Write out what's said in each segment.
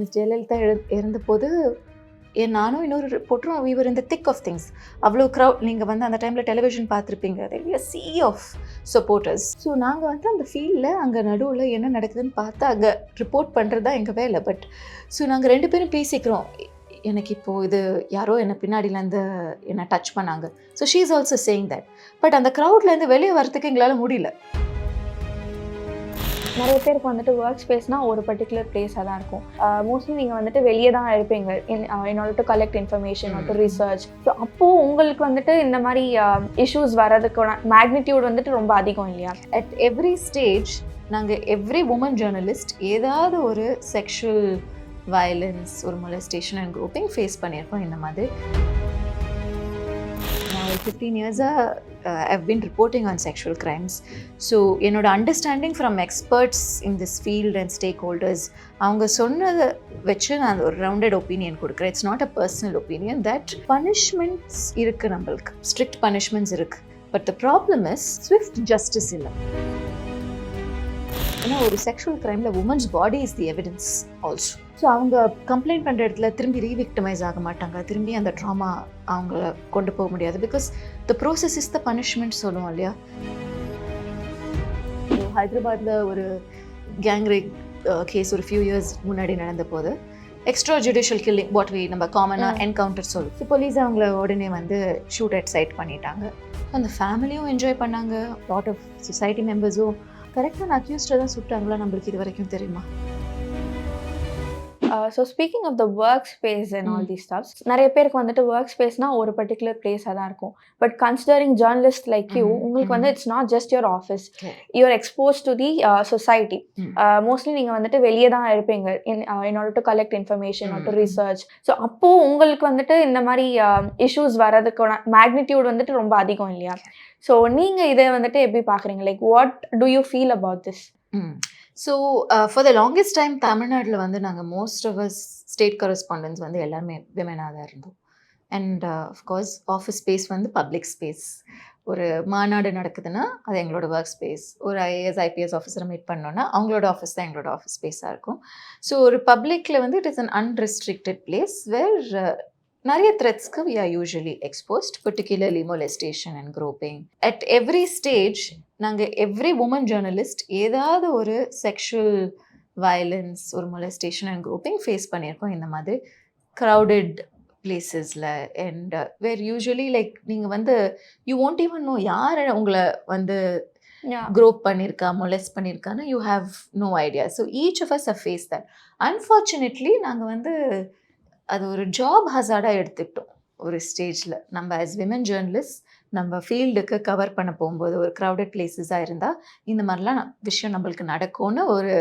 Miss Jayalalithaa இருந்தபோது இறந்தபோது என் நானும் இன்னொரு ரிப்போர்ட்டரும் வீவர் இந்த திக் ஆஃப் திங்ஸ் அவ்வளோ க்ரௌட் நீங்கள் வந்து அந்த டைமில் டெலிவிஷன் பார்த்துருப்பீங்க. சி ஆஃப் சப்போர்ட்டர்ஸ் ஸோ நாங்கள் வந்து அந்த ஃபீல்டில் அங்கே நடுவில் என்ன நடக்குதுன்னு பார்த்து அங்கே ரிப்போர்ட் பண்ணுறது தான் எங்கள் வேலை. பட் ஸோ நாங்கள் ரெண்டு பேரும் பேசிக்கிறோம். எனக்கு இப்போது இது யாரோ என்னை பின்னாடியிலேருந்து என்னை டச் பண்ணாங்க. So she is also saying that but அந்த க்ரௌட்லேருந்து வெளியே வரத்துக்கு எங்களால் முடியல. நிறைய பேருக்கு வந்துட்டு ஒர்க் ஸ்பேஸ்னால் ஒரு பர்டிகுலர் பிளேஸாக தான் இருக்கும். மோஸ்ட்லி நீங்கள் வந்துட்டு வெளியே தான் இருப்பீங்க. Order to collect information to research so அப்போது உங்களுக்கு வந்துட்டு இந்த மாதிரி இஷ்யூஸ் வர்றதுக்கான மேக்னிடியூட் வந்துட்டு ரொம்ப அதிகம் இல்லையா? அட் எவ்ரி ஸ்டேஜ் நாங்கள் எவ்ரி உமன் ஜேர்னலிஸ்ட் ஏதாவது ஒரு செக்ஷுவல் வயலன்ஸ் ஒரு molestation அண்ட் குரூப்பிங் ஃபேஸ் பண்ணியிருக்கோம். இந்த மாதிரி. ஃபிஃப்டீன் இயர்ஸாக I've been reporting on sexual crimes so என்னோட understanding from experts in this field and stakeholders அவங்க சொன்னதை வச்சு நான் ஒரு ரவுண்டட் ஒப்பீனியன் கொடுக்குறேன். It's not a personal opinion that punishments இருக்குது நம்மளுக்கு. ஸ்ட்ரிக்ட் பனிஷ்மெண்ட்ஸ் இருக்குது but the problem is swift justice இல்லை. ஏன்னா ஒரு sexual கிரைமில் woman's body is the evidence also so அவங்க கம்ப்ளைண்ட் பண்ணுற இடத்துல திரும்பி ரீவிக்டமைஸ் ஆக மாட்டாங்க. திரும்பி அந்த ட்ராமா அவங்கள கொண்டு போக முடியாது. Because the process is the punishment சொல்லுவோம் இல்லையா? ஹைதராபாத்தில் ஒரு கேங் ரேப் கேஸ் ஒரு ஃபியூ இயர்ஸ் முன்னாடி நடந்த போது extra judicial killing what we நம்ம காமனாக. என்கவுண்டர் சொல்லும் ஸோ போலீஸ் அவங்கள உடனே வந்து ஷூட் அட் சைட் பண்ணிட்டாங்க. அந்த ஃபேமிலியும் என்ஜாய் பண்ணாங்க. லாட் ஆஃப் சொசைட்டி மெம்பர்ஸும் கரெக்டான அக்யூஸ்டை தான் சுட்டாங்களா நம்மளுக்கு இது வரைக்கும் தெரியுமா? So speaking of the work space and all Mm. The staffs நிறைய பேருக்கு வந்துட்டு ஒர்க் ஸ்பேஸ்னால் ஒரு பர்டிகுலர் பிளேஸாக தான் இருக்கும் but considering journalist like you உங்களுக்கு mm. வந்து it's not just your office. You're expose to the society. Mostly நீங்கள் வந்துட்டு வெளியே தான் இருப்பீங்க in order to collect information to Mm. Research so அப்போது உங்களுக்கு வந்துட்டு இந்த மாதிரி இஷ்யூஸ் வர்றதுக்கான மேக்னிடியூட் வந்துட்டு ரொம்ப அதிகம் இல்லையா ஸோ நீங்கள் இதை வந்துட்டு எப்படி பார்க்குறீங்க like what do you feel about this so for the longest time தமிழ்நாட்டில் வந்து நாங்கள் most of us state correspondence வந்து எல்லாருமே விமனாக தான் இருந்தோம். And of course office space வந்து பப்ளிக் ஸ்பேஸ் ஒரு மாநாடு நடக்குதுன்னா அது எங்களோட ஒர்க் ஸ்பேஸ் ஒரு ஐஏஎஸ் ஐபிஎஸ் ஆஃபீஸரை மீட் பண்ணோன்னா அவங்களோட ஆஃபீஸ் தான் எங்களோட ஆஃபீஸ் ஸ்பேஸாக இருக்கும். ஸோ ஒரு பப்ளிக்கில் வந்து it is an unrestricted place where நிறைய த்ரெட்ஸ்க்கு we are usually exposed particularly molestation and groping. At every stage நாங்கள் எவ்ரி உமன் ஜேர்னலிஸ்ட் ஏதாவது ஒரு செக்ஷுவல் வயலன்ஸ் ஒரு molestation அண்ட் குரூப்பிங் ஃபேஸ் பண்ணியிருக்கோம். இந்த மாதிரி க்ரௌடட் பிளேசஸில் அண்ட் வேர் யூஸ்வலி லைக் நீங்கள் வந்து யூ won't even know யார் உங்களை வந்து க்ரோப் பண்ணியிருக்கா molest பண்ணியிருக்கான்னு you have no idea so each of us a face that unfortunately நாங்கள் வந்து அது ஒரு ஜாப் ஹசார்டாக எடுத்துக்கிட்டோம். ஒரு ஸ்டேஜில் நம்ம ஆஸ் விமன் ஜேர்னலிஸ்ட் நம்ம ஃபீல்டுக்கு கவர் பண்ண போகும்போது ஒரு க்ரௌடட் பிளேசஸாக இருந்தால் இந்த மாதிரிலாம் விஷயம் நம்மளுக்கு நடக்கும்னு ஒரு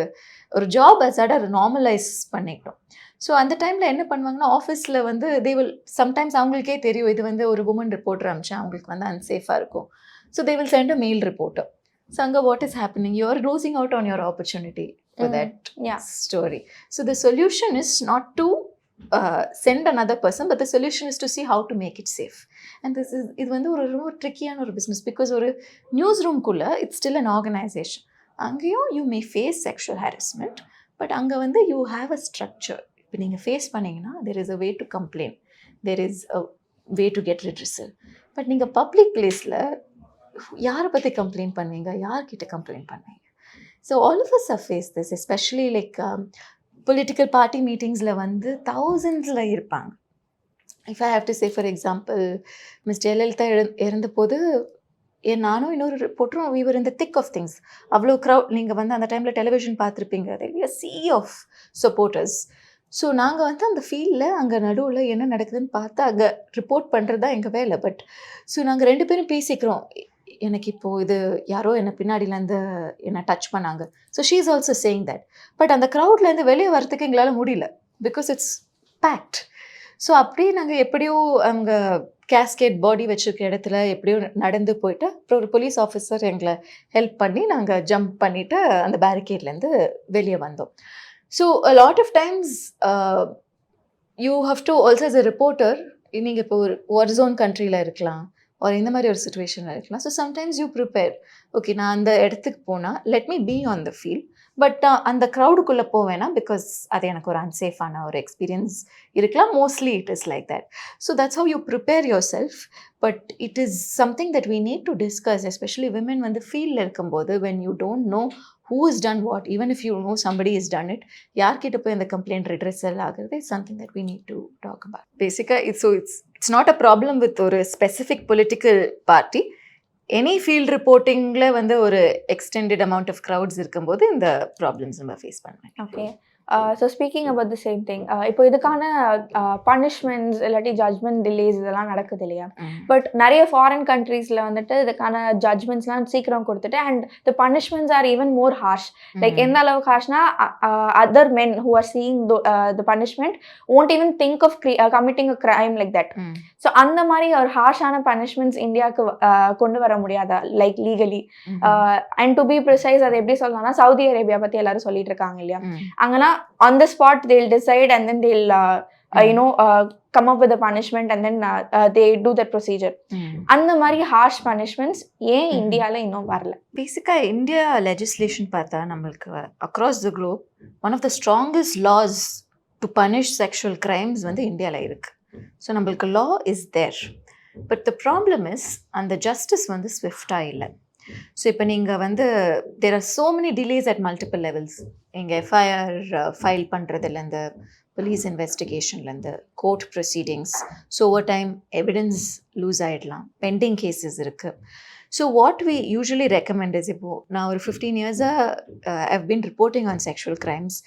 ஒரு ஜாப் ஹசார்டாக அதை நார்மலைஸ் பண்ணிக்கிட்டோம். ஸோ அந்த டைமில் என்ன பண்ணுவாங்கன்னா ஆஃபீஸில் வந்து தே வில் சம்டைம்ஸ் அவங்களுக்கே தெரியும் இது வந்து ஒரு உமன் ரிப்போர்ட்டர் அமிச்சா அவங்களுக்கு வந்து அன்சேஃபாக இருக்கும். So they will send a mail reporter so அங்கே what is happening you are losing out on your opportunity that Yeah. story. So the solution is not to uh, send another person, but the solution is to see how to make it safe. And this is இது வந்து ஒரு ரொம்ப ட்ரிக்கியான ஒரு business because ஒரு news ரூம்குள்ளே it's still an organisation அங்கேயும் you may face sexual harassment but அங்கே வந்து யூ ஹாவ் அ ஸ்ட்ரக்சர் இப்போ நீங்கள் ஃபேஸ் பண்ணீங்கன்னா there is a way to complaint there is a way to get redressal but நீங்கள் public பிளேஸில் யாரை பற்றி கம்ப்ளைண்ட் பண்ணுவீங்க யார்கிட்ட கம்ப்ளைண்ட் பண்ணுவீங்க so all of us face this especially like political party மீட்டிங்ஸில் வந்து தௌசண்ட்ஸில் இருப்பாங்க. If I have to say for example miss Jayalalithaa இழ இறந்தபோது என் நானும் இன்னொரு ரிப்போர்ட்டரும் we were in the thick of things அவ்வளோ க்ரௌட் நீங்கள் வந்து அந்த டைமில் டெலிவிஷன் பார்த்துருப்பீங்க. சி ஆஃப் சப்போர்ட்டர்ஸ் ஸோ நாங்கள் வந்து அந்த ஃபீல்டில் அங்கே நடுவில் என்ன நடக்குதுன்னு பார்த்து அங்கே ரிப்போர்ட் பண்ணுறது தான் எங்கள் வேலை பட் ஸோ நாங்கள் ரெண்டு பேரும் பேசிக்கிறோம். எனக்கு இப்போது இது யாரோ என்னை பின்னாடியிலேருந்து என்னை டச் பண்ணாங்க. So she is also saying that but அந்த க்ரௌட்லேருந்து வெளியே வரத்துக்கு எங்களால் முடியல. பிகாஸ் இட்ஸ் பேக்ட் ஸோ அப்படியே நாங்கள் எப்படியோ அங்கே கேஸ்கேட் பாடி வச்சுருக்க இடத்துல எப்படியோ நடந்து போயிட்டு அப்புறம் ஒரு போலீஸ் ஆஃபீஸர் எங்களை ஹெல்ப் பண்ணி நாங்கள் ஜம்ப் பண்ணிவிட்டு அந்த பேரிகேட்லேருந்து வெளியே வந்தோம். So lot of times you have to also as a reporter நீங்கள் இப்போ ஒரு ஒர்ஸோன் கண்ட்ரியில் இருக்கலாம். ஒரு இந்த மாதிரி ஒரு சுச்சுவேஷனில் இருக்கலாம். So sometimes you prepare okay நான் அந்த இடத்துக்கு போனால் let me be on the field but அந்த க்ரௌடுக்குள்ளே போவேனா பிகாஸ் அது எனக்கு ஒரு அன்சேஃபான ஒரு எக்ஸ்பீரியன்ஸ் இருக்கலாம். Mostly it is like that so that's how you prepare yourself but it is something that we need to discuss especially women வந்து ஃபீல்டில் இருக்கும்போது when you don't know who is done what even if you know somebody is done it யார்கிட்ட போய் அந்த complaint redressal ஆகுறது is something that we need to talk about பேசிக்காக it's so it's it's not a problem with ஒரு specific political party any field ரிப்போர்ட்டிங்கில் வந்து ஒரு extended amount of crowds இருக்கும்போது இந்த ப்ராப்ளம்ஸ் நம்ம ஃபேஸ் பண்ணுவேன் okay so speaking about the same thing இப்போ இதுக்கான பனிஷ்மெண்ட்ஸ் இல்லாட்டி ஜட்மெண்ட் டிலேஸ் இதெல்லாம் நடக்குது இல்லையா? பட் நிறைய ஃபாரின் கண்ட்ரீஸில் வந்துட்டு இதுக்கான ஜட்மெண்ட்ஸ்லாம் சீக்கிரம் கொடுத்துட்டு and the punishments are even more harsh like எந்த அளவுக்கு ஹார்ஷ்னா other men who are seeing the punishment won't even think of committing a crime like that so அந்த மாதிரி ஒரு ஹார்ஷான பனிஷ்மெண்ட்ஸ் இந்தியாவுக்கு uh, கொண்டு வர முடியாதா? Like legally and to be precise அது எப்படி சொல்லலாம்னா சவுதி அரேபியா பற்றி எல்லாரும் சொல்லிட்டு இருக்காங்க இல்லையா? அங்கன்னா on the spot they'll decide and then they'll you know come up with punishment and then they do that procedure அந்த மாதிரி ஹார்ஷ் பனிஷ்மெண்ட்ஸ் ஏன் Mhm. இந்தியாவில் இன்னும் வரல? பேசிக்காக இந்தியா லெஜிஸ்லேஷன் பார்த்தா நம்மளுக்கு across the globe one of the strongest laws to punish sexual crimes வந்து இந்தியாவில் இருக்கு. ஸோ நம்மளுக்கு law is there but the problem is அந்த ஜஸ்டிஸ் வந்து ஸ்விஃப்டாக இல்லை. ஸோ இப்போ நீங்கள் வந்து there are so many delays at multiple levels இங்கே எஃப்ஐஆர் ஃபைல் பண்ணுறதுலேருந்து police இன்வெஸ்டிகேஷன்லேருந்து court proceedings so over time evidence lose ஆகிடலாம் பெண்டிங் கேசஸ் இருக்குது so what we usually recommend is இப்போது நான் ஒரு ஃபிஃப்டீன் இயர்ஸாக have been reporting on sexual crimes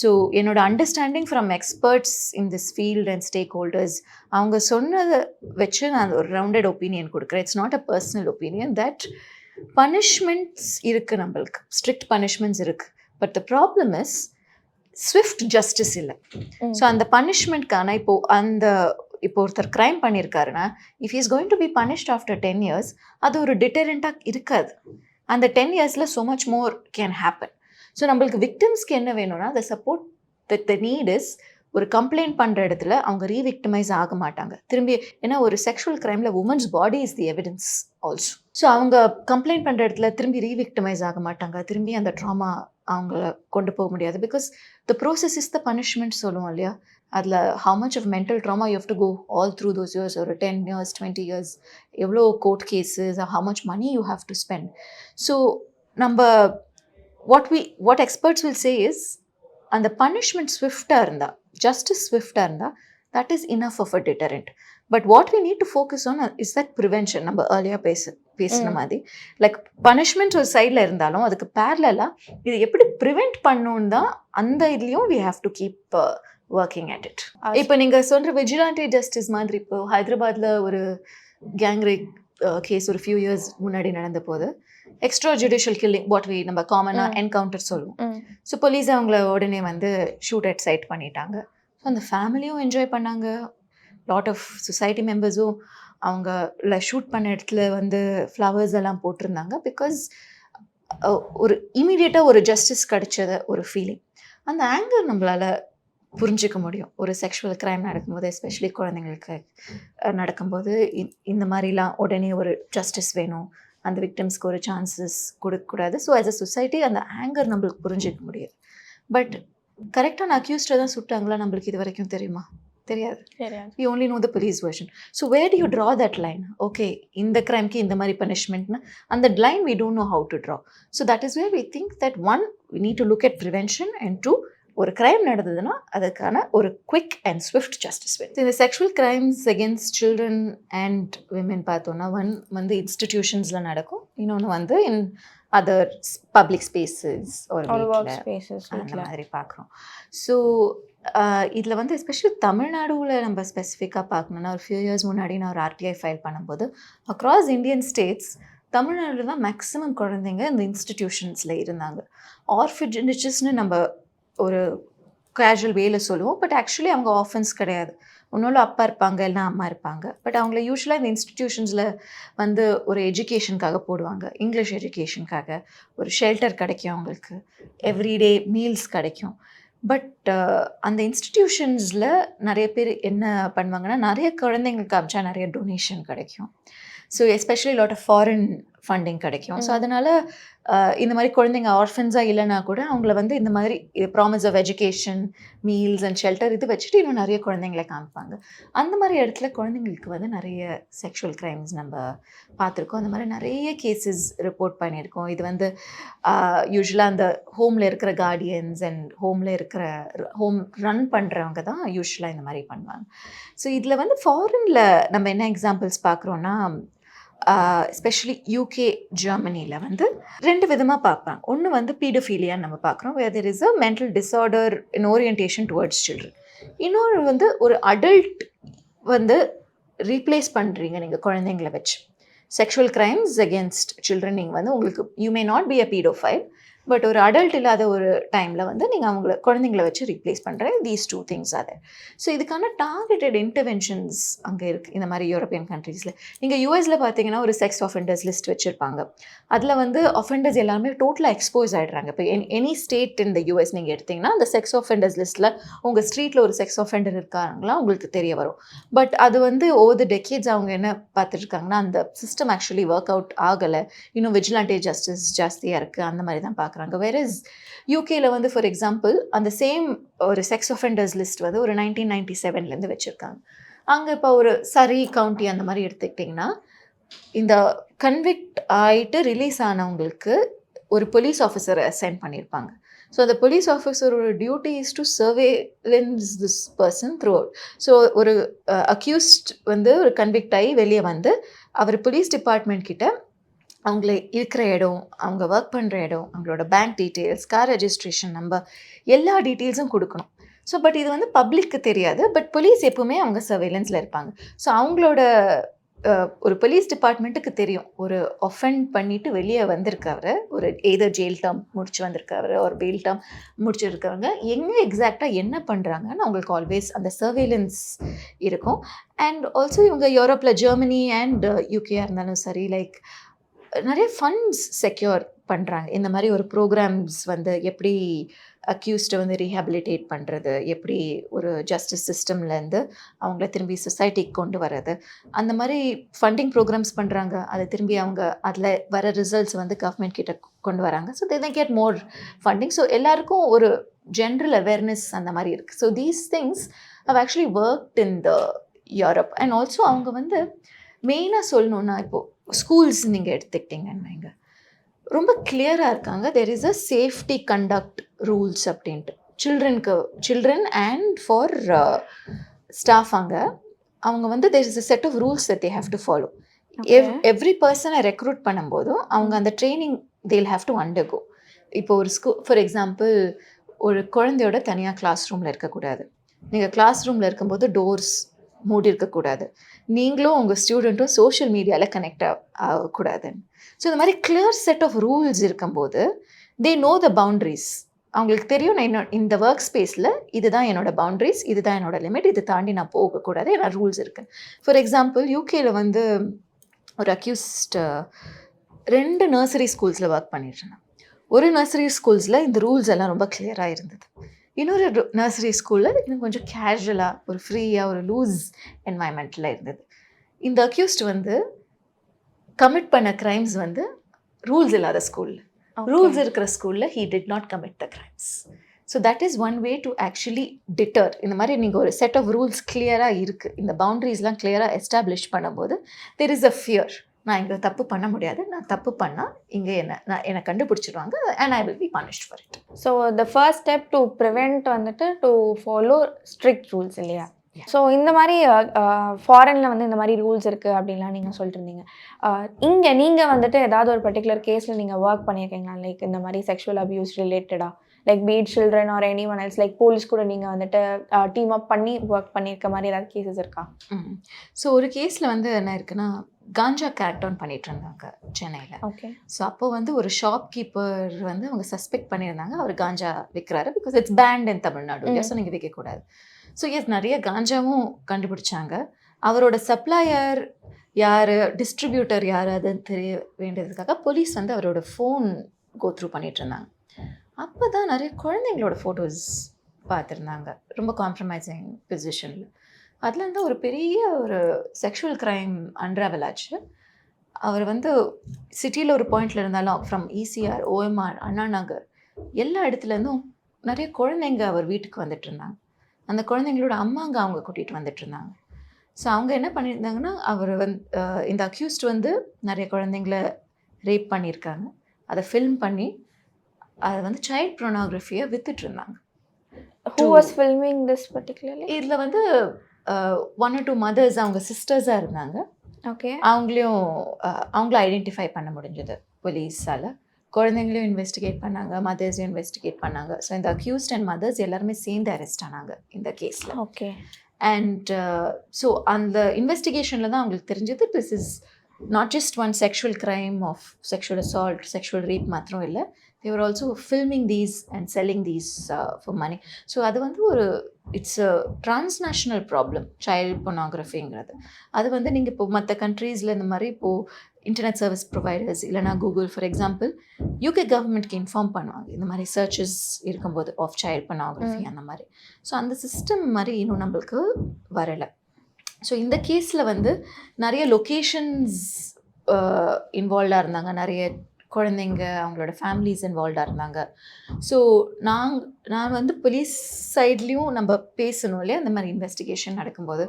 so என்னோட understanding from experts in this field and stakeholders அவங்க சொன்னதை வச்சு நான் ஒரு ரவுண்டட் ஒப்பீனியன் கொடுக்குறேன். It's not a personal opinion that punishments இருக்குது நம்மளுக்கு. ஸ்ட்ரிக்ட் பனிஷ்மெண்ட்ஸ் இருக்குது but the problem is swift justice இல்லை. ஸோ அந்த பனிஷ்மெண்ட்க்கான இப்போ அந்த இப்போ ஒருத்தர் க்ரைம் பண்ணியிருக்காருன்னா if is going to be punished after ten years அது ஒரு டிட்டரண்ட்டாக இருக்காது. அந்த டென் இயர்ஸில் so much more can happen so நம்மளுக்கு விக்டிம்ஸ்க்கு என்ன வேணும்னா the support that the need is ஒரு கம்ப்ளைண்ட் பண்ணுற இடத்துல அவங்க ரீவிக்டிமைஸ் ஆக மாட்டாங்க. திரும்பி ஏன்னா ஒரு sexual க்ரைமில் woman's body is the evidence also so அவங்க கம்ப்ளைண்ட் பண்ணுற இடத்துல திரும்பி ரீவிக்டிமைஸ் ஆக மாட்டாங்க. திரும்பி அந்த ட்ராமா அவங்கள கொண்டு போக முடியாது. Because the process is the punishment சொல்லுவோம் இல்லையா? அதில் how much of mental trauma you have to go all through those years ஒரு டென் இயர்ஸ் டுவெண்ட்டி இயர்ஸ் எவ்வளோ court cases how much money you have to spend so நம்ம what we what experts will say is அந்த punishment ஸ்விஃப்டாக இருந்தால் justice ஸ்விஃப்டாக இருந்தால் that is enough of a deterrent but what we need to focus on is that prevention நம்ம ஏர்லியாக பேசு பேசின. மாதிரி லைக் பனிஷ்மெண்ட் ஒரு சைடில் இருந்தாலும் அதுக்கு பேரலாக இது எப்படி ப்ரிவெண்ட் பண்ணணும் தான் அந்த இதுலேயும் we have to keep working at it இப்போ நீங்கள் சொல்கிற விஜிலாண்டி ஜஸ்டிஸ் மாதிரி இப்போ ஹைதராபாத்தில் ஒரு கேங் ரேப் கேஸ் ஒரு ஃபியூ இயர்ஸ் முன்னாடி நடந்த போது extra judicial killing what we நம்ம காமனாக. என்கவுண்டர் சொல்லுவோம். ஸோ போலீஸ் அவங்கள உடனே வந்து ஷூட் அட் சைட் பண்ணிட்டாங்க ஸோ அந்த ஃபேமிலியும் என்ஜாய் பண்ணாங்க லாட் ஆஃப் சொசைட்டி மெம்பர்ஸும் அவங்க ஷூட் பண்ண இடத்துல வந்து ஃப்ளவர்ஸ் எல்லாம் போட்டிருந்தாங்க. பிகாஸ் ஒரு இமீடியட்டாக ஒரு ஜஸ்டிஸ் கிடைச்சத ஒரு ஃபீலிங் அந்த ஆங்கர் நம்மளால் புரிஞ்சிக்க முடியும். ஒரு செக்ஷுவல் க்ரைம் நடக்கும்போது எஸ்பெஷலி குழந்தைங்களுக்கு நடக்கும்போது இந்த மாதிரிலாம் உடனே ஒரு ஜஸ்டிஸ் வேணும். அந்த விக்டிம்ஸ்க்கு ஒரு சான்சஸ் கொடுக்கக்கூடாது ஸோ ஆஸ் அ சொசைட்டி அந்த ஆங்கர் நம்மளுக்கு புரிஞ்சிக்க முடியாது. பட் கரெக்டான அக்யூஸ்டை தான் சுட்டாங்களா நம்மளுக்கு இது வரைக்கும் தெரியுமா? தெரியாது. தெரியாது. We only know the police version. So where you draw that line? Okay இந்த க்ரைம்க்கு இந்த மாதிரி பனிஷ்மெண்ட்னா அந்த line we don't know how to draw. So that is where we think that one we need to look at prevention and two ஒரு crime நடந்ததுன்னா அதுக்கான ஒரு குவிக் அண்ட் ஸ்விஃப்ட் ஜஸ்டிஸ் வேணும். இந்த sexual crimes against children and women பார்த்தோன்னா one வந்து இன்ஸ்டிடியூஷன்ஸில் நடக்கும். இன்னொன்று வந்து இன் அதர் பப்ளிக் ஸ்பேசஸ் ஒரு அந்த மாதிரி பார்க்குறோம் ஸோ இதில் வந்து எஸ்பெஷலி தமிழ்நாடுல நம்ம ஸ்பெசிஃபிக்காக பார்க்கணுன்னா ஒரு ஃபியூ இயர்ஸ் முன்னாடி நான் ஒரு ஆர்டிஐ ஃபைல் பண்ணும்போது அக்ராஸ் இந்தியன் ஸ்டேட்ஸ் தமிழ்நாடுல தான் மேக்ஸிமம் குழந்தைங்க இந்த இன்ஸ்டிடியூஷன்ஸில் இருந்தாங்க. ஆர்ஃபிஜினிச்சஸ்னு நம்ம ஒரு கேஷுவல் வேல சொல்லுவோம் பட் ஆக்சுவலி அவங்க ஆஃபன்ஸ் கிடையாது. ஒன்றும் அப்பா இருப்பாங்க இல்லைனா அம்மா இருப்பாங்க. பட் அவங்கள யூஸ்வலாக இந்த இன்ஸ்டிடியூஷன்ஸில் வந்து ஒரு எஜுகேஷனுக்காக போடுவாங்க. இங்கிலீஷ் எஜுகேஷனுக்காக ஒரு ஷெல்டர் கிடைக்கும் அவங்களுக்கு. எவ்ரிடே மீல்ஸ் கிடைக்கும். பட் அந்த இன்ஸ்டிடியூஷன்ஸில் நிறைய பேர் என்ன பண்ணுவாங்கன்னா நிறைய குழந்தைங்களுக்கு அமிச்சா நிறைய டொனேஷன் கிடைக்கும். So especially lot of foreign funding கிடைக்கும். ஸோ. அதனால இந்த மாதிரி குழந்தைங்க ஆர்ஃபன்ஸாக இல்லைனா கூட அவங்கள வந்து இந்த மாதிரி promise of education meals and shelter இது வச்சுட்டு இன்னும் நிறைய குழந்தைங்களை காமிப்பாங்க. அந்த மாதிரி இடத்துல குழந்தைங்களுக்கு வந்து நிறைய செக்ஷுவல் க்ரைம்ஸ் நம்ம பார்த்துருக்கோம். அந்த மாதிரி நிறைய கேசஸ் ரிப்போர்ட் பண்ணியிருக்கோம். இது வந்து யூஸ்வலாக அந்த ஹோமில் இருக்கிற கார்டியன்ஸ் அண்ட் ஹோமில் இருக்கிற ஹோம் ரன் பண்ணுறவங்க தான் யூஸ்வலாக இந்த மாதிரி பண்ணுவாங்க. ஸோ இதில் வந்து ஃபாரினில் நம்ம என்ன எக்ஸாம்பிள்ஸ் பார்க்குறோன்னா எஸ்பெஷலி யூகே ஜெர்மனியில் வந்து ரெண்டு விதமாக பார்ப்பாங்க. ஒன்று வந்து பீடோஃபீலியான்னு நம்ம பார்க்குறோம் where there is a mental disorder in orientation towards children இன்னொரு வந்து ஒரு அடல்ட் வந்து ரீப்ளேஸ் பண்ணுறீங்க நீங்கள் குழந்தைங்கள வச்சு. செக்ஷுவல் கிரைம்ஸ் அகேன்ஸ்ட் சில்ட்ரன் நீங்கள் வந்து உங்களுக்கு you may not be a paedophile but ஒரு அடல்ட் இல்லாத ஒரு டைமில் வந்து நீங்கள் அவங்கள குழந்தைங்கள வச்சு ரீப்ளேஸ் பண்ணுற தீஸ் டூ திங்ஸ் அதை ஸோ இதுக்கான டார்கெட்டட் இன்டர்வென்ஷன்ஸ் அங்கே இருக்குது இந்த மாதிரி யூரோப்பியன் கண்ட்ரீஸில் நீங்கள் யூஎஸில் பார்த்தீங்கன்னா ஒரு செக்ஸ் ஆஃபெண்டர்ஸ் லிஸ்ட் வச்சுருப்பாங்க. அதில் வந்து ஆஃபெண்டர்ஸ் எல்லாமே டோட்டலாக எக்ஸ்போஸ் ஆகிடுறாங்க இப்போ எனி ஸ்டேட் இந்த யூஎஸ் நீங்கள் எடுத்தீங்கன்னா அந்த செக்ஸ் ஆஃபெண்டர்ஸ் லிஸ்ட்டில் உங்கள் ஸ்ட்ரீட்டில் ஒரு செக்ஸ் ஆஃபெண்டர் இருக்காங்களா உங்களுக்கு தெரிய வரும். பட் அது வந்து ஓவர் டெக்கேட்ஸ் அவங்க என்ன பார்த்துட்ருக்காங்கன்னா அந்த சிஸ்டம் ஆக்சுவலி ஒர்க் அவுட் ஆகலை. இன்னும் விஜிலாண்டே ஜஸ்டிஸ் ஜாஸ்தியாக இருக்குது அந்த மாதிரி தான் பார்க்குறாங்க. வேற இஸ் யூகேல வந்து ஃபார் எக்ஸாம்பிள் அந்த சேம் ஒரு செக்ஸ் ஒஃபெண்டர்ஸ் லிஸ்ட் வந்து ஒரு நைன்டீன் நைன்டி செவன்லேருந்து வச்சுருக்காங்க. அங்கே இப்போ ஒரு சரி கவுண்டி அந்த மாதிரி எடுத்துக்கிட்டிங்கன்னா இந்த கன்விக்ட் ஆகிட்டு ரிலீஸ் ஆனவங்களுக்கு ஒரு போலீஸ் ஆஃபீஸரை அசைன் பண்ணியிருப்பாங்க ஸோ அந்த police ஆஃபீஸரோட duty is to surveillance this person throughout so ஒரு அக்யூஸ்ட் வந்து ஒரு கன்விக்ட் ஆகி வெளியே வந்து அவர் போலீஸ் டிபார்ட்மெண்ட் கிட்ட அவங்கள இருக்கிற இடம் அவங்க ஒர்க் பண்ணுற இடம் அவங்களோட bank details car registration number எல்லா டீட்டெயில்ஸும் கொடுக்கணும். ஸோ பட் இது வந்து பப்ளிக்கு தெரியாது. பட் போலீஸ் எப்போவுமே அவங்க சர்வேலன்ஸில் இருப்பாங்க. ஸோ அவங்களோட ஒரு போலீஸ் டிபார்ட்மெண்ட்டுக்கு தெரியும். ஒரு ஒஃபெண்ட் பண்ணிட்டு வெளியே வந்திருக்கவர் ஒரு ஏதோ ஜெயில் டேர்ம் முடிச்சு வந்திருக்கவர் ஒரு பெயில் டேர்ம் முடிச்சிருக்கவங்க எங்கே எக்ஸாக்டாக என்ன பண்ணுறாங்கன்னு அவங்களுக்கு ஆல்வேஸ் அந்த சர்வேலன்ஸ் இருக்கும். அண்ட் ஆல்சோ இவங்க யூரோப்பில் ஜெர்மனி அண்ட் யூகேயாக இருந்தாலும் சரி லைக் நிறைய ஃபண்ட்ஸ் செக்யூர் பண்ணுறாங்க இந்த மாதிரி ஒரு ப்ரோக்ராம்ஸ் வந்து எப்படி அக்யூஸ்டை வந்து ரீஹாபிலிட்டேட் பண்ணுறது எப்படி ஒரு ஜஸ்டிஸ் சிஸ்டம்லேருந்து அவங்கள திரும்பி சொசைட்டிக்கு கொண்டு வர்றது? அந்த மாதிரி ஃபண்டிங் ப்ரோக்ராம்ஸ் பண்ணுறாங்க அதை திரும்பி அவங்க அதில் வர ரிசல்ட்ஸ் வந்து கவர்மெண்ட் கிட்ட கொண்டு வராங்க. So they get more funding so எல்லாருக்கும் ஒரு ஜென்ரல் அவேர்னஸ் அந்த மாதிரி இருக்குது so these things have actually work in the Europe and also அவங்க வந்து மெயினாக சொல்லணுன்னா இப்போது ஸ்கூல்ஸ் நீங்கள் எடுத்துக்கிட்டிங்கன்னு வைங்க. ரொம்ப கிளியராக இருக்காங்க. There is a safety conduct rules அப்படின்ட்டு. சில்ட்ரனுக்கு சில்ட்ரன் அண்ட் ஃபார் ஸ்டாஃப் அங்கே அவங்க வந்து there is a set of rules that they have to follow எவ் எவ்ரி பர்சனை ரெக்ரூட் பண்ணும்போதும் அவங்க அந்த ட்ரைனிங் தேல் ஹேவ் டு அண்டர்கோ இப்போ ஒரு ஸ்கூ ஃபார் எக்ஸாம்பிள் ஒரு குழந்தையோட தனியாக கிளாஸ் ரூமில் இருக்கக்கூடாது. நீங்கள் கிளாஸ் ரூமில் இருக்கும்போது டோர்ஸ் மூடி இருக்கக்கூடாது நீங்களும் உங்கள் ஸ்டூடெண்ட்டும் சோஷியல் மீடியாவில் கனெக்ட் ஆகக்கூடாதுன்னு ஸோ இந்த மாதிரி கிளியர் செட் ஆஃப் ரூல்ஸ் இருக்கும்போது தே நோ த பவுண்ட்ரிஸ் அவங்களுக்கு தெரியும் நான் என்னோட இந்த ஒர்க் ஸ்பேஸில் இதுதான் என்னோட பவுண்ட்ரிஸ் இதுதான் என்னோட லிமிட் இது தாண்டி நான் போகக்கூடாது ஏன்னா ரூல்ஸ் இருக்குது ஃபார் எக்ஸாம்பிள் யூகேயில் வந்து ஒரு அக்யூஸ்ட் ரெண்டு நர்சரி ஸ்கூல்ஸில் ஒர்க் பண்ணிட்டு இருந்தேன். ஒரு நர்சரி ஸ்கூல்ஸில் இந்த ரூல்ஸ் எல்லாம் ரொம்ப கிளியராக இருந்தது. இன்னொரு நர்சரி ஸ்கூலில் இன்னும் கொஞ்சம் கேஷுவலாக ஒரு ஃப்ரீயாக ஒரு லூஸ் என்வாயன்மெண்ட்டில் இருந்தது. இந்த அக்யூஸ்ட் வந்து கமிட் பண்ண க்ரைம்ஸ் வந்து ரூல்ஸ் இல்லாத ஸ்கூலில் ரூல்ஸ் இருக்கிற ஸ்கூலில் he did not commit the crimes so that is one way to actually deter இந்த மாதிரி நீங்கள் ஒரு செட் ஆஃப் ரூல்ஸ் கிளியராக இருக்குது இந்த பவுண்ட்ரிஸ்லாம் கிளியராக எஸ்டாப்ளிஷ் பண்ணும்போது தெர் இஸ் அ ஃபியர் நான் இங்கே தப்பு பண்ண முடியாது. நான் தப்பு பண்ணால் இங்கே என்ன நான் என்னை கண்டுபிடிச்சிடுவாங்க and I will be punished for it so the first step to prevent வந்துட்டு டு ஃபாலோ ஸ்ட்ரிக்ட் ரூல்ஸ் இல்லையா. ஸோ இந்த மாதிரி ஃபாரினில் வந்து இந்த மாதிரி ரூல்ஸ் இருக்குது அப்படின்லாம் நீங்கள் சொல்லிட்டு இருந்தீங்க இங்கே நீங்கள் வந்துட்டு ஏதாவது ஒரு பர்டிகுலர் கேஸில் நீங்கள் ஒர்க் பண்ணியிருக்கீங்களா லைக் இந்த மாதிரி செக்ஷுவல் அபியூஸ் ரிலேட்டடாக like be it children or anyone else like police கூட நீங்கள் வந்துட்டு டீம் அப் பண்ணி ஒர்க் பண்ணியிருக்க மாதிரி ஏதாவது கேசஸ் இருக்கா? ஸோ ஒரு கேஸில் வந்து என்ன இருக்குன்னா காஞ்சா கிராக் டவுன் பண்ணிட்டு இருந்தாங்க சென்னையில். ஓகே ஸோ அப்போ வந்து ஒரு ஷாப் கீப்பர் வந்து அவங்க சஸ்பெக்ட் பண்ணியிருந்தாங்க அவர் ganja விற்கிறாரு because it's banned in Tamil Nadu hmm. So நீங்கள் விற்கக்கூடாது ஸோ எஸ் நிறைய காஞ்சாவும் கண்டுபிடிச்சாங்க. அவரோட சப்ளையர் யார் டிஸ்ட்ரிபியூட்டர் யார் அதுன்னு தெரிய வேண்டியதுக்காக போலீஸ் வந்து அவரோட ஃபோன் கோ த்ரூ பண்ணிட்டு இருந்தாங்க. அப்போ தான் நிறைய குழந்தைங்களோட ஃபோட்டோஸ் பார்த்துருந்தாங்க. ரொம்ப காம்ப்ரமைசிங் பொசிஷனில் அதுலேருந்து ஒரு பெரிய ஒரு செக்ஷுவல் க்ரைம் அன்ராவல் ஆச்சு. அவர் வந்து சிட்டியில் ஒரு பாயிண்டில் இருந்தாலும் from ECR OMR Anna Nagar எல்லா இடத்துலேருந்தும் நிறைய குழந்தைங்க அவர் வீட்டுக்கு வந்துட்டு இருந்தாங்க. அந்த குழந்தைங்களோட அம்மாங்க அவங்க கூட்டிகிட்டு வந்துட்டு இருந்தாங்க. ஸோ அவங்க என்ன பண்ணியிருந்தாங்கன்னா அவர் வந்து இந்த அக்யூஸ்ட் வந்து நிறைய குழந்தைங்கள ரேப் பண்ணியிருக்காங்க. அதை ஃபில்ம் பண்ணி அதை வந்து சைல்ட் ப்ரொனோகிராஃபியை வித்துட்டு இருந்தாங்க who was filming this particularly இதில் வந்து ஒன் ஆர் டூ மதர்ஸ் அவங்க சிஸ்டர்ஸாக இருந்தாங்க. ஓகே அவங்களையும் அவங்கள ஐடென்டிஃபை பண்ண முடிஞ்சது போலீஸால். குழந்தைங்களையும் இன்வெஸ்டிகேட் பண்ணாங்க மதர்ஸையும் இன்வெஸ்டிகேட் பண்ணாங்க. ஸோ இந்த அக்யூஸ்ட் அண்ட் மதர்ஸ் எல்லாருமே சேர்ந்து அரெஸ்ட் ஆனாங்க இந்த கேஸில் ஓகே அண்ட் ஸோ அந்த இன்வெஸ்டிகேஷனில் தான் அவங்களுக்கு தெரிஞ்சது this is not just one sexual crime of sexual assault sexual rape மாத்திரம் இல்லை. They were also filming these and selling these for money so அது வந்து ஒரு it's a transnational problem child பொனோகிராஃபிங்கிறது அது வந்து நீங்கள் இப்போ மற்ற கண்ட்ரீஸில் இந்த மாதிரி இப்போது இன்டர்நெட் சர்வீஸ் ப்ரொவைடர்ஸ் இல்லைனா கூகுள் ஃபார் எக்ஸாம்பிள் யூகே கவர்மெண்ட்க்கு இன்ஃபார்ம் பண்ணுவாங்க. இந்த மாதிரி சர்ச்சஸ் இருக்கும்போது ஆஃப் சைல்ட் பொனோகிராஃபி அந்த மாதிரி. ஸோ அந்த சிஸ்டம் மாதிரி இன்னும் நம்மளுக்கு வரலை. ஸோ இந்த கேஸில் வந்து நிறைய லொக்கேஷன்ஸ் இன்வால்வ்டாக இருந்தாங்க. நிறைய குழந்தைங்க அவங்களோட ஃபேமிலிஸ் இன்வால்வ்டாக இருந்தாங்க. ஸோ நான் நான் வந்து போலீஸ் சைட்லேயும் நம்ம பேசணும் இல்லையா? இந்த மாதிரி இன்வெஸ்டிகேஷன் நடக்கும்போது.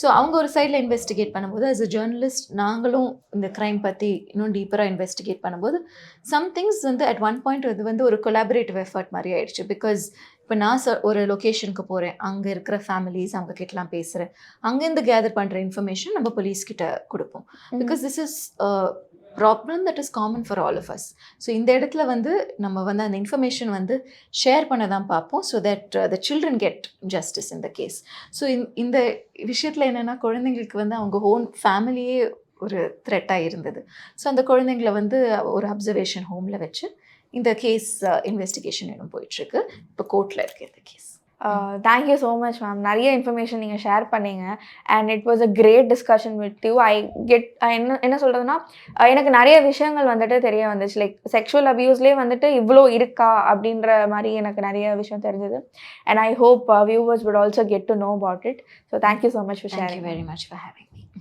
ஸோ அவங்க ஒரு சைடில் இன்வெஸ்டிகேட் பண்ணும்போது as a ஜேர்னலிஸ்ட் நாங்களும் இந்த க்ரைம் பற்றி இன்னும் டீப்பராக இன்வெஸ்டிகேட் பண்ணும்போது சம்திங்ஸ் வந்து அட் ஒன் பாயிண்ட் இது வந்து ஒரு கொலாபரேட்டிவ் எஃபர்ட் மாதிரி ஆயிடுச்சு. பிகாஸ் இப்போ நான் ச ஒரு லொக்கேஷனுக்கு போகிறேன் அங்கே இருக்கிற ஃபேமிலிஸ் அவங்க கிட்டலாம் பேசுகிறேன் அங்கேருந்து கேதர் பண்ணுற இன்ஃபர்மேஷன் நம்ம போலீஸ் கிட்ட கொடுப்போம். Because this is problem that is common for all of us so இந்த இடத்துல வந்து நம்ம வந்து அந்த இன்ஃபர்மேஷன் வந்து ஷேர் பண்ண தான் பார்ப்போம். So that the children get justice இந்த கேஸ் ஸோ இந்த விஷயத்தில் என்னென்னா குழந்தைங்களுக்கு வந்து அவங்க ஓன் ஃபேமிலியே ஒரு த்ரெட்டாக இருந்தது. ஸோ அந்த குழந்தைங்கள வந்து ஒரு அப்சர்வேஷன் ஹோமில் வச்சு இந்த கேஸ் இன்வெஸ்டிகேஷன் uh, இன்னும் போயிட்டுருக்கு இப்போ கோர்ட்டில் இருக்கு இந்த case thank you so much ma'am நிறைய இன்ஃபர்மேஷன் நீங்கள் ஷேர் பண்ணீங்க. And it was a great discussion with you I get என்ன என்ன சொல்கிறதுனா எனக்கு நிறைய விஷயங்கள் வந்துட்டு தெரிய வந்துச்சு. லைக் செக்ஷுவல் அபியூஸ்லேயே வந்துட்டு இவ்வளோ இருக்கா அப்படின்ற மாதிரி எனக்கு நிறைய விஷயம் தெரிஞ்சது. And I hope viewers would also get to know about it so thank you so much for sharing very much for having